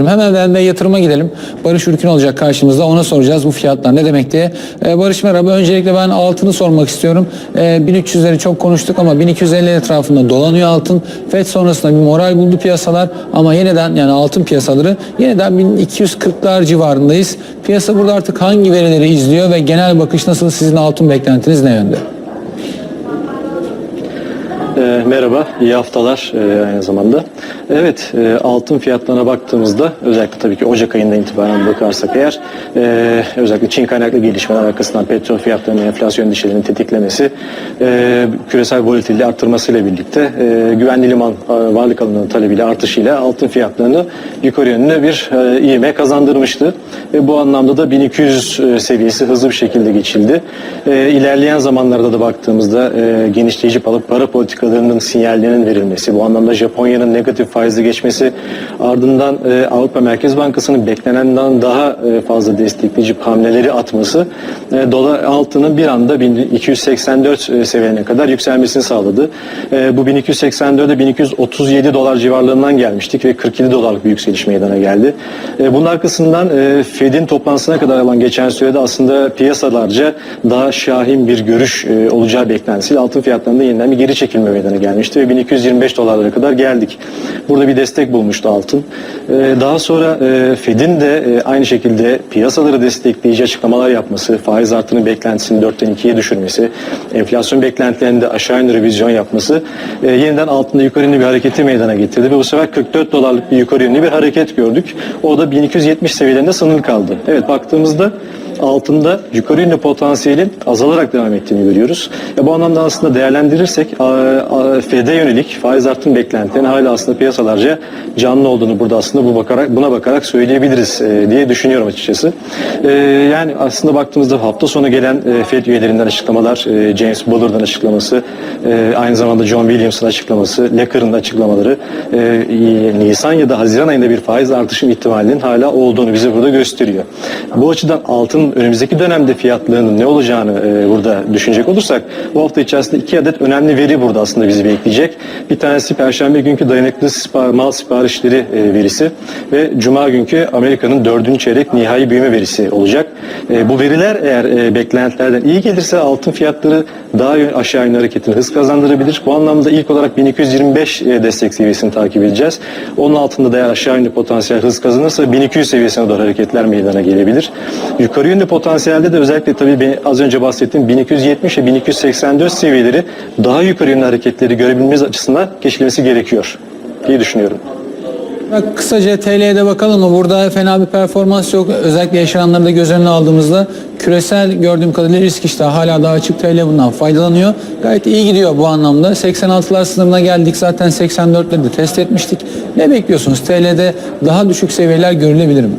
Hemen de yatırıma gidelim. Barış Ürkün olacak karşımızda. Ona soracağız bu fiyatlar ne demek diye. Ee, Barış merhaba. Öncelikle ben altını sormak istiyorum. Ee, 1300'leri çok konuştuk ama 1250 etrafında dolanıyor altın. FED sonrasında bir moral buldu piyasalar ama yeniden yani altın piyasaları yeniden 1240'lar civarındayız. Piyasa burada artık hangi verileri izliyor ve genel bakış nasıl? Sizin altın beklentiniz ne yönde? E, merhaba, iyi haftalar e, aynı zamanda. Evet, e, altın fiyatlarına baktığımızda özellikle tabii ki Ocak ayından itibaren bakarsak eğer e, özellikle Çin kaynaklı gelişmeler arkasından petrol fiyatlarının enflasyon dişlerinin tetiklemesi e, küresel volatilliği arttırmasıyla birlikte e, güvenli liman e, varlık alanının talebiyle artışıyla altın fiyatlarını yukarı yönlü bir e, ivme kazandırmıştı. Ve bu anlamda da 1200 e, seviyesi hızlı bir şekilde geçildi. E, ilerleyen zamanlarda da baktığımızda e, genişleyici para, para politikalarının sinyallerinin verilmesi, bu anlamda Japonya'nın negatif faizli geçmesi, ardından e, Avrupa Merkez Bankası'nın beklenenden daha e, fazla destekleyici hamleleri atması e, dolar altının bir anda 1284 e, seviyelerine kadar yükselmesini sağladı. E, bu 1284'e 1237 dolar civarlarından gelmiştik ve 47 dolarlık bir yükseliş meydana geldi. E, bunun arkasından e, Fed'in toplantısına kadar alan geçen sürede aslında piyasalarca daha şahin bir görüş e, olacağı beklentisiyle altın fiyatlarında yeniden bir geri çekilme meydana gelmişti ve 1225 dolarlara kadar geldik. Burada bir destek bulmuştu altın. E, daha sonra e, Fed'in de e, aynı şekilde piyasaları destekleyici açıklamalar yapması, faiz artırının beklentisini 4'ten 2'ye düşürmesi, enflasyon beklentilerinde aşağı yönlü revizyon yapması e, yeniden altında yukarı yönlü bir hareketi meydana getirdi ve bu sefer 44 dolarlık bir yukarı yönlü bir hareket gördük. O da 1270 seviyelerinde sınırlı kaldı. Evet baktığımızda altında yukarı yönlü potansiyelin azalarak devam ettiğini görüyoruz. Ya bu anlamda aslında değerlendirirsek FED'e yönelik faiz artım beklentilerinin hala aslında piyasalarca canlı olduğunu burada aslında bu bakarak buna bakarak söyleyebiliriz e, diye düşünüyorum açıkçası. E, yani aslında baktığımızda hafta sonu gelen e, FED üyelerinden açıklamalar, e, James Buller'dan açıklaması, e, aynı zamanda John Williams'ın açıklaması, Lacker'ın açıklamaları e, Nisan ya da Haziran ayında bir faiz artışım ihtimalinin hala olduğunu bize burada gösteriyor. Bu açıdan altın önümüzdeki dönemde fiyatlarının ne olacağını e, burada düşünecek olursak bu hafta içerisinde iki adet önemli veri burada aslında bizi bekleyecek. Bir tanesi Perşembe günkü dayanıklı sipa- mal siparişleri e, verisi ve Cuma günkü Amerika'nın dördüncü çeyrek nihai büyüme verisi olacak. E, bu veriler eğer e, beklentilerden iyi gelirse altın fiyatları daha yön- aşağı yönlü hareketini hız kazandırabilir. Bu anlamda ilk olarak 1225 e, destek seviyesini takip edeceğiz. Onun altında da aşağı yönlü potansiyel hız kazanırsa 1200 seviyesine doğru hareketler meydana gelebilir. Yukarı yönlü potansiyelde de özellikle tabii az önce bahsettiğim 1270 ve 1284 seviyeleri daha yukarı yönlü hareketleri görebilmemiz açısından geçilmesi gerekiyor diye düşünüyorum. Bak kısaca TL'ye de bakalım mı? Burada fena bir performans yok. Özellikle yaşananları da göz önüne aldığımızda küresel gördüğüm kadarıyla risk işte hala daha açık TL bundan faydalanıyor. Gayet iyi gidiyor bu anlamda. 86'lar sınırına geldik. Zaten 84'leri de test etmiştik. Ne bekliyorsunuz? TL'de daha düşük seviyeler görülebilir mi?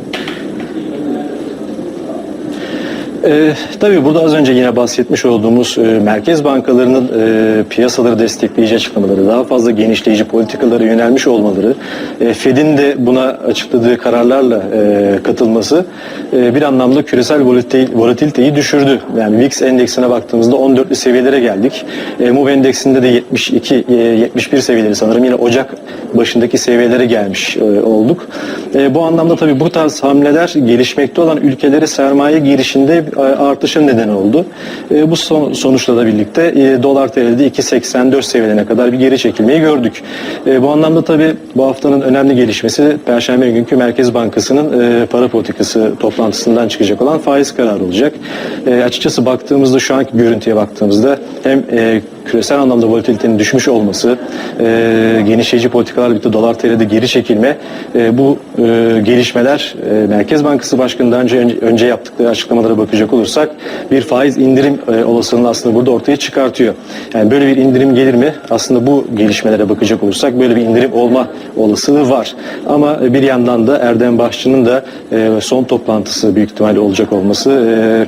Ee, tabii burada az önce yine bahsetmiş olduğumuz e, merkez bankalarının e, piyasaları destekleyici açıklamaları, daha fazla genişleyici politikalara yönelmiş olmaları, e, Fed'in de buna açıkladığı kararlarla e, katılması e, bir anlamda küresel volatil, volatiliteyi düşürdü. Yani VIX endeksine baktığımızda 14'lü seviyelere geldik. E, MOVE endeksinde de 72, e, 71 seviyeleri sanırım yine Ocak başındaki seviyelere gelmiş e, olduk. E, bu anlamda tabii bu tarz hamleler gelişmekte olan ülkelere sermaye girişinde e, artışa neden oldu. Bu son, sonuçla da birlikte dolar TL'de 2.84 seviyelerine kadar bir geri çekilmeyi gördük. Bu anlamda tabii bu haftanın önemli gelişmesi Perşembe günkü Merkez Bankası'nın para politikası toplantısından çıkacak olan faiz kararı olacak. Açıkçası baktığımızda şu anki görüntüye baktığımızda hem küresel anlamda volatilitenin düşmüş olması, e, genişleyici politikalarla birlikte dolar TL'de geri çekilme, e, bu e, gelişmeler e, Merkez Bankası Başkanı'ndan önce, önce, yaptıkları açıklamalara bakacak olursak bir faiz indirim e, olasılığını aslında burada ortaya çıkartıyor. Yani böyle bir indirim gelir mi? Aslında bu gelişmelere bakacak olursak böyle bir indirim olma olasılığı var. Ama bir yandan da Erdem Başçı'nın da e, son toplantısı büyük ihtimalle olacak olması e,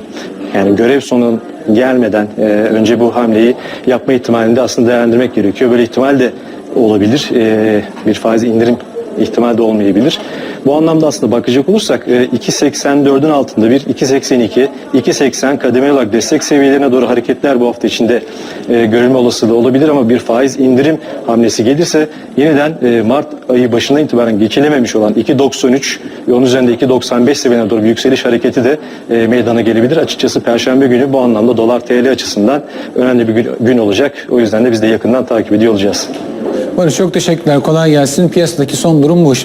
yani görev sonu gelmeden e, önce bu hamleyi yapma ihtimalini de aslında değerlendirmek gerekiyor. Böyle ihtimal de olabilir. E, bir faiz indirim ihtimal de olmayabilir. Bu anlamda aslında bakacak olursak e, 2.84'ün altında bir 2.82, 2.80 kademeli olarak destek seviyelerine doğru hareketler bu hafta içinde e, görülme olasılığı olabilir ama bir faiz indirim hamlesi gelirse yeniden e, Mart ayı başından itibaren geçilememiş olan 2.93 ve onun üzerinde 2.95 seviyelerine doğru bir yükseliş hareketi de e, meydana gelebilir. Açıkçası Perşembe günü bu anlamda dolar TL açısından önemli bir gün olacak. O yüzden de biz de yakından takip ediyor olacağız. Barış çok teşekkürler. Kolay gelsin. Piyasadaki son durum bu.